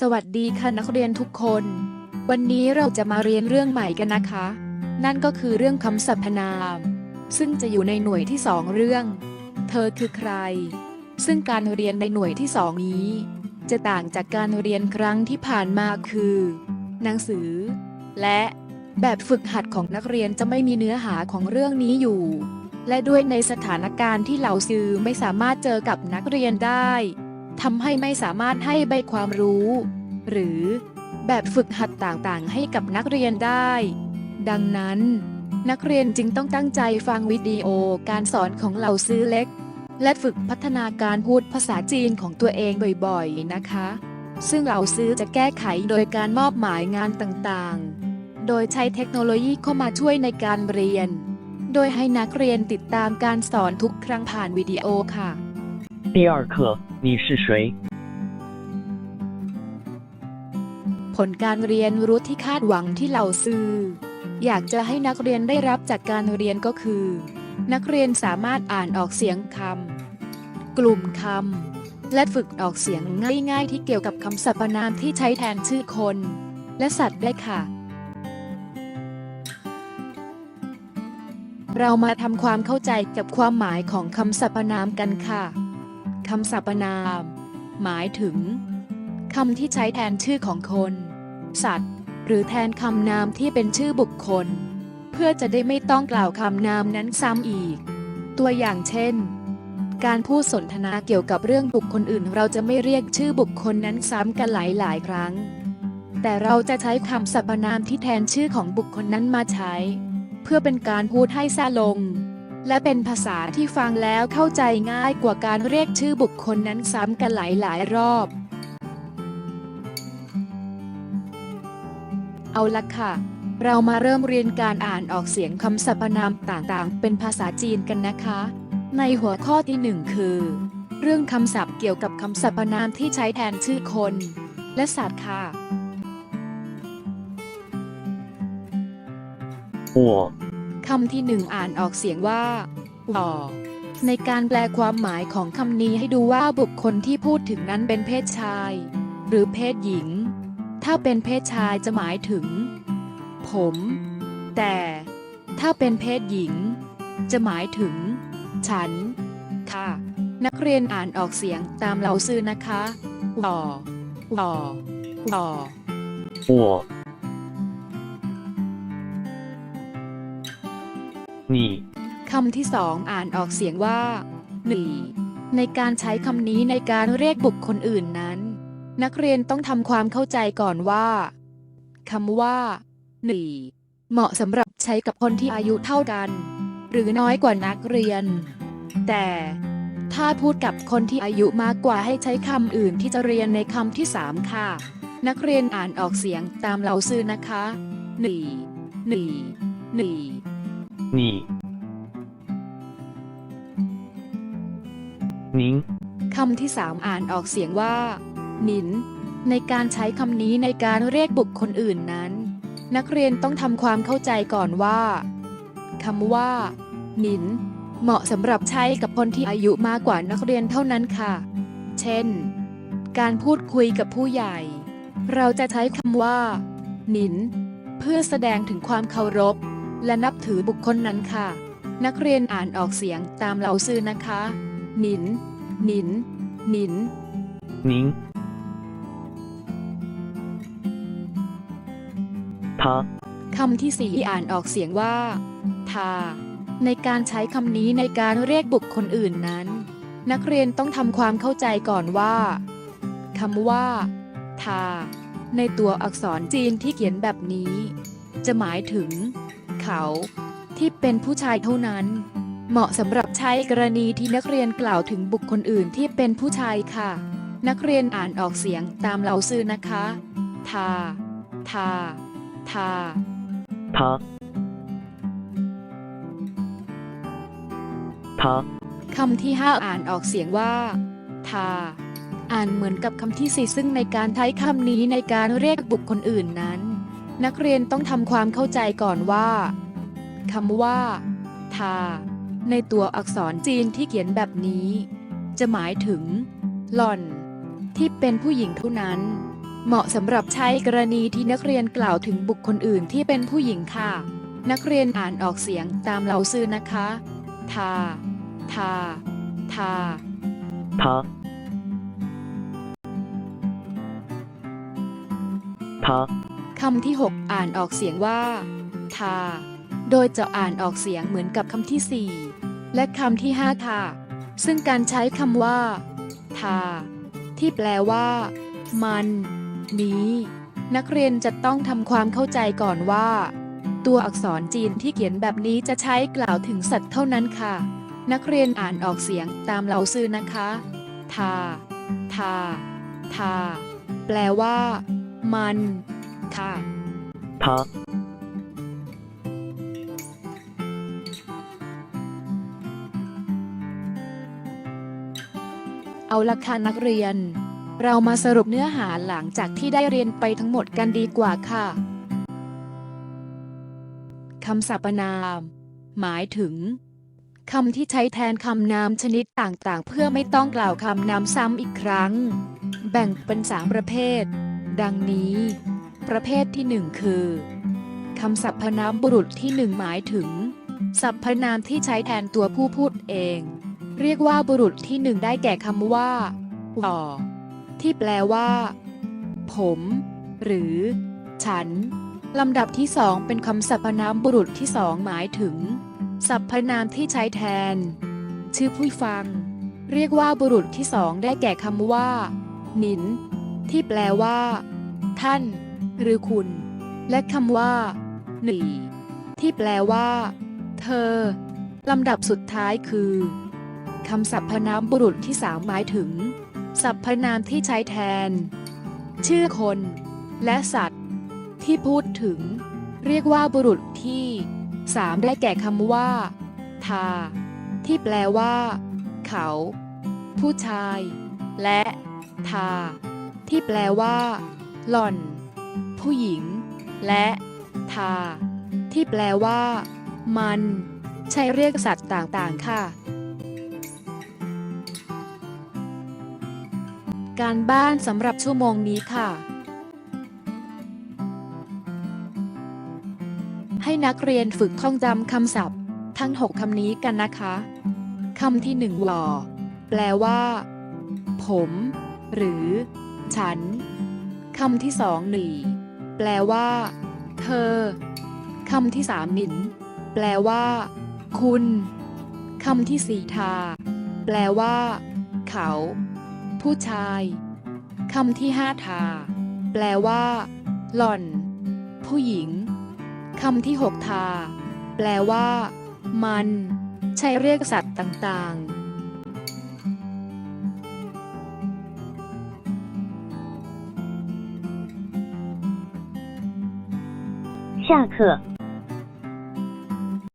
สวัสดีค่ะนักเรียนทุกคน วันนี้เราจะมาเรียนเรื่องใหม่กันนะคะ นั่นก็คือเรื่องคำสรรพนาม ซึ่งจะอยู่ในหน่วยที่สองเรื่อง เธอคือใคร ซึ่งการเรียนในหน่วยที่สองนี้ จะต่างจากการเรียนครั้งที่ผ่านมาคือ หนังสือ และแบบฝึกหัดของนักเรียนจะไม่มีเนื้อหาของเรื่องนี้อยู่ และด้วยในสถานการณ์ที่เหล่าซื้อไม่สามารถเจอกับนักเรียนได้ ทำให้ไม่สามารถให้ใบความรู้ หรือแบบฝึกหัดต่างๆ ให้กับนักเรียนได้ ดังนั้น นักเรียนจึงต้องตั้งใจฟังวิดีโอการสอนของเหล่าซื้อเล็ก และฝึกพัฒนาการพูดภาษาจีนของตัวเองบ่อยๆนะคะ ซึ่งเหล่าซื้อจะแก้ไขโดยการมอบหมายงานต่างๆ โดยใช้เทคโนโลยีเข้ามาช่วยในการเรียน โดยให้นักเรียนติดตามการสอนทุกครั้งผ่านวิดีโอค่ะ 第二课，你是谁？ ผลการเรียนรู้ที่คาดหวังที่เหล่าซื้อ อยากจะให้นักเรียนได้รับจากการเรียนก็คือ นักเรียนสามารถอ่านออกเสียงคำกลุ่มคำและฝึกออกเสียงง่ายๆ ที่เกี่ยวกับคำสรรพนามที่ใช้แทนชื่อคน และสัตว์ได้ค่ะ เรามาทำความเข้าใจกับความหมายของคำสรรพนามกันค่ะ คำสรรพนาม หมายถึงคำที่ใช้แทนชื่อของคน สัตว์ หรือแทนคำนามที่เป็นชื่อบุคคล เพื่อจะได้ไม่ต้องกล่าวคำนามนั้นซ้ำอีก ตัวอย่างเช่น การพูดสนทนาเกี่ยวกับเรื่องบุคคลอื่น เราจะไม่เรียกชื่อบุคคลนั้นซ้ำกันหลาย ๆ ครั้ง แต่เราจะใช้คำสรรพนามที่แทนชื่อของบุคคลนั้นมาใช้ เพื่อเป็นการพูดให้ซาลง และเป็นภาษาที่ฟังแล้วเข้าใจง่ายกว่าการเรียกชื่อบุคคลนั้นซ้ำกันหลายๆ รอบ เอาละค่ะ เรามาเริ่มเรียนการอ่านออกเสียงคำสรรพนามต่างๆ เป็นภาษาจีนกันนะคะ ในหัวข้อที่หนึ่งคือ เรื่องคำศัพท์เกี่ยวกับคำสรรพนามที่ใช้แทนชื่อคน และสัตว์ค่ะ我 คำที่หนึ่งอ่านออกเสียงว่าหล่อในการแปลความหมายของคำนี้ให้ดูว่าบุคคลที่พูดถึงนั้นเป็นเพศชาย หรือเพศหญิง ถ้าเป็นเพศชายจะหมายถึง ผม แต่ถ้าเป็นเพศหญิง จะหมายถึง ฉัน ค่ะ นักเรียนอ่านออกเสียงตามเหล่าซื้อนะคะหล่อหล่อหล่อ我你คำที่สองอ่านออกเสียงว่าหนีในการใช้คำนี้ในการเรียกบุคคลอื่นนั้น นักเรียนต้องทำความเข้าใจก่อนว่าคำว่าหนีเหมาะสำหรับใช้กับคนที่อายุเท่ากัน หรือน้อยกว่านักเรียน แต่ถ้าพูดกับคนที่อายุมากกว่าให้ใช้คำอื่นที่จะเรียนในคำที่สามค่ะ นักเรียนอ่านออกเสียงตามเหล่าซื้อนะคะหนีหนีหนี 你您คำที่สามอ่านออกเสียงว่า หนิน ในการใช้คำนี้ในการเรียกบุคคลอื่นนั้น นักเรียนต้องทำความเข้าใจก่อนว่าคำว่า หนิน เหมาะสำหรับใช้กับคนที่อายุมากกว่านักเรียนเท่านั้นค่ะ เช่น การพูดคุยกับผู้ใหญ่ เราจะใช้คำว่า หนิน เพื่อแสดงถึงความเคารพ และนับถือบุคคลนั้นค่ะ นักเรียนอ่านออกเสียงตามเหล่าซื้อนะคะ หนิน หนิน หนิน您他คำที่สี่อ่านออกเสียงว่า ทา ในการใช้คำนี้ในการเรียกบุคคลอื่นนั้น นักเรียนต้องทำความเข้าใจก่อนว่าคำว่า ทา ในตัวอักษรจีนที่เขียนแบบนี้ จะหมายถึง เขาที่เป็นผู้ชายเท่านั้น เหมาะสำหรับใช้กรณีที่นักเรียนกล่าวถึงบุคคลอื่นที่เป็นผู้ชายค่ะ นักเรียนอ่านออกเสียงตามเหล่าซื้อนะคะ ทา ทา ทา他他คำที่ห้าอ่านออกเสียงว่า ทา อ่านเหมือนกับคำที่สี่ซึ่งในการใช้คำนี้ในการเรียกบุคคลอื่นนั้น นักเรียนต้องทำความเข้าใจก่อนว่าคำว่า ทา ในตัวอักษรจีนที่เขียนแบบนี้ จะหมายถึง หล่อน ที่เป็นผู้หญิงเท่านั้น เหมาะสำหรับใช้กรณีที่นักเรียนกล่าวถึงบุคคลอื่นที่เป็นผู้หญิงค่ะ นักเรียนอ่านออกเสียงตามเหล่าซื่อนะคะ ทา ทา ทา他，他， คำที่ 6 อ่านออกเสียงว่า ทา โดยจะอ่านออกเสียงเหมือนกับคำที่ 4 และคำที่5ค่ะซึ่งการใช้คำว่า ทา ที่แปลว่า มันนี้นักเรียนจะต้องทำความเข้าใจก่อนว่า ตัวอักษรจีนที่เขียนแบบนี้จะใช้กล่าวถึงสัตว์เท่านั้นค่ะ นักเรียนอ่านออกเสียงตามเหล่าซื่อนะคะ ทา ทา ทา แปลว่า มัน ค่ะ他，เอาละค่ะนักเรียน เรามาสรุปเนื้อหาหลังจากที่ได้เรียนไปทั้งหมดกันดีกว่าค่ะคำสรรพนาม หมายถึงคำที่ใช้แทนคำนามชนิดต่างๆ เพื่อไม่ต้องกล่าวคำนามซ้ำอีกครั้ง แบ่งเป็นสามประเภท ดังนี้ ประเภทที่หนึ่งคือคำสรรพนามบุรุษที่หนึ่งหมายถึงสรรพนามที่ใช้แทนตัวผู้พูดเอง เรียกว่าบุรุษที่หนึ่งได้แก่คำว่าหล่อที่แปลว่า ผม หรือ ฉันลำดับที่สองเป็นคำสรรพนามบุรุษที่สองหมายถึงสรรพนามที่ใช้แทน ชื่อผู้ฟัง เรียกว่าบุรุษที่สองได้แก่คำว่า หนิน ที่แปลว่า ท่าน หรือคุณ และคำว่าหนีที่แปลว่า เธอ ลำดับสุดท้ายคือคำสรรพนามบุรุษที่สามหมายถึงสรรพนามที่ใช้แทน ชื่อคน และสัตว์ ที่พูดถึง เรียกว่าบุรุษที่สามได้แก่คำว่า ทา ที่แปลว่า เขา ผู้ชาย และ ทา ที่แปลว่า หล่อน ผู้หญิง และทา ที่แปลว่า มัน ใช้เรียกสัตว์ต่างๆ ค่ะ การบ้านสำหรับชั่วโมงนี้ค่ะ ให้นักเรียนฝึกท่องจำคำศัพท์ ทั้ง 6คำนี้กันนะคะคำที่หนึ่งหล่อ แปลว่า ผม หรือ ฉันคำที่สองหนี แปลว่า เธอคำที่สามหนิน แปลว่า คุณคำที่สี่ทา แปลว่า เขา ผู้ชายคำที่ห้าทา แปลว่า หล่อน ผู้หญิงคำที่หกทา แปลว่า มัน ใช้เรียกสัตว์ต่างๆ 下课。